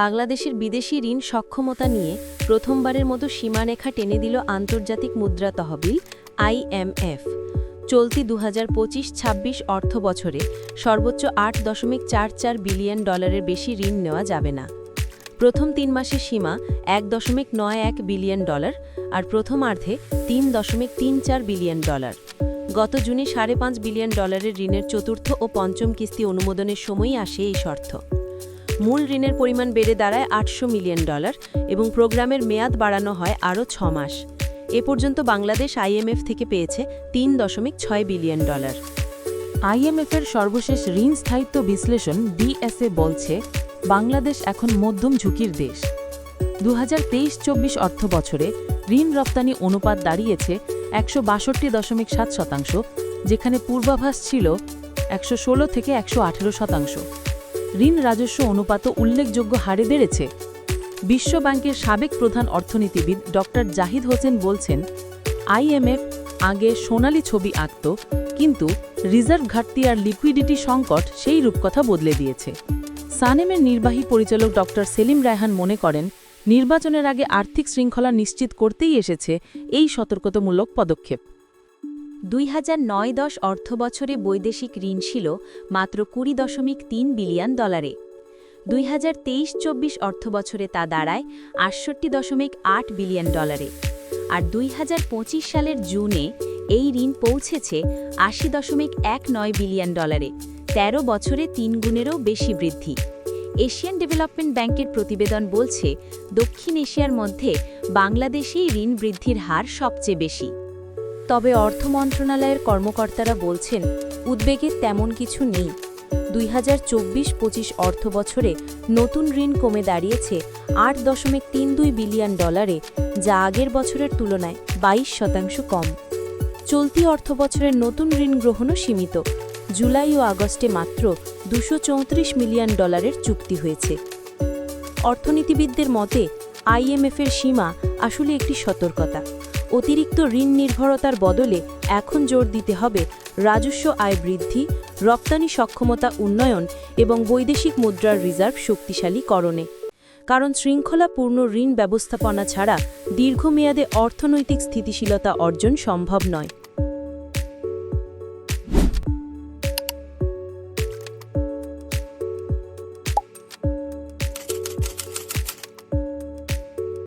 বাংলাদেশের বিদেশি ঋণ সক্ষমতা নিয়ে প্রথমবারের মতো সীমারেখা টেনে দিল আন্তর্জাতিক মুদ্রা তহবিল আইএমএফ চলতি দু হাজার পঁচিশ ছাব্বিশ অর্থ বছরে সর্বোচ্চ আট দশমিক চার চার বিলিয়ন ডলারের বেশি ঋণ নেওয়া যাবে না। প্রথম তিন মাসের সীমা এক দশমিক নয় এক বিলিয়ন ডলার আর প্রথমার্ধে তিন দশমিক তিন চার বিলিয়ন ডলার। গত জুনে সাড়ে পাঁচ বিলিয়ন ডলারের ঋণের চতুর্থ ও পঞ্চম কিস্তি অনুমোদনের সময়ই আসে এই শর্ত। মূল ঋণের পরিমাণ বেড়ে দাঁড়ায় আটশো মিলিয়ন ডলার এবং প্রোগ্রামের মেয়াদ বাড়ানো হয় আরও ছ মাস। এ পর্যন্ত বাংলাদেশ আইএমএফ থেকে পেয়েছে তিন দশমিক ছয় বিলিয়ন ডলার। আইএমএফের সর্বশেষ ঋণ স্থায়িত্ব বিশ্লেষণ ডিএসএ বলছে, বাংলাদেশ এখন মধ্যম ঝুঁকির দেশ। দু হাজার তেইশ চব্বিশ অর্থ বছরে ঋণ রপ্তানি অনুপাত দাঁড়িয়েছে একশো বাষট্টি দশমিক সাত শতাংশ, যেখানে পূর্বাভাস ছিল একশো ষোলো থেকে একশো আঠেরো শতাংশ। ঋণ রাজস্ব অনুপাতও উল্লেখযোগ্য হারে বেড়েছে। বিশ্বব্যাংকের সাবেক প্রধান অর্থনীতিবিদ ড জাহিদ হোসেন বলছেন আইএমএফ আগে সোনালি ছবি আঁকত, কিন্তু রিজার্ভ ঘাটতি আর লিকুইডিটি সংকট সেই রূপকথা বদলে দিয়েছে। সানেমের নির্বাহী পরিচালক ড সেলিম রায়হান মনে করেন, নির্বাচনের আগে আর্থিক শৃঙ্খলা নিশ্চিত করতেই এসেছে এই সতর্কতামূলক পদক্ষেপ। দুই হাজার নয় দশ অর্থ বছরে বৈদেশিক ঋণ ছিল মাত্র কুড়ি দশমিক তিন বিলিয়ন ডলারে। দুই হাজার তেইশ চব্বিশ অর্থ বছরে তা দাঁড়ায় আটষট্টি দশমিক আট বিলিয়ন ডলারে। আর দুই হাজার পঁচিশ সালের জুনে এই ঋণ পৌঁছেছে আশি দশমিক এক নয় বিলিয়ন ডলারে ১৩ বছরে তিন গুণেরও বেশি বৃদ্ধি। এশিয়ান ডেভেলপমেন্ট ব্যাংকের প্রতিবেদন বলছে, দক্ষিণ এশিয়ার মধ্যে বাংলাদেশেই ঋণ বৃদ্ধির হার সবচেয়ে বেশি। তবে অর্থ মন্ত্রণালয়ের কর্মকর্তারা বলছেন উদ্বেগের তেমন কিছু নেই। দুই হাজার চব্বিশ পঁচিশ অর্থ বছরে নতুন ঋণ কমে দাঁড়িয়েছে আট দশমিক তিন দুই বিলিয়ন ডলারে, যা আগের বছরের তুলনায় বাইশ শতাংশ কম। চলতি অর্থ বছরের নতুন ঋণ গ্রহণও সীমিত। জুলাই ও আগস্টে মাত্র দুশো চৌত্রিশ মিলিয়ন ডলারের চুক্তি হয়েছে। অর্থনীতিবিদদের মতে আইএমএফের সীমা আসলে একটি সতর্কতা। অতিরিক্ত ঋণ নির্ভরতার বদলে এখন জোর দিতে হবে রাজস্ব আয় বৃদ্ধি, রপ্তানি সক্ষমতা উন্নয়ন এবং বৈদেশিক মুদ্রার রিজার্ভ শক্তিশালীকরণে। কারণ শৃঙ্খলাপূর্ণ ঋণ ব্যবস্থাপনা ছাড়া দীর্ঘমেয়াদে অর্থনৈতিক স্থিতিশীলতা অর্জন সম্ভব নয়।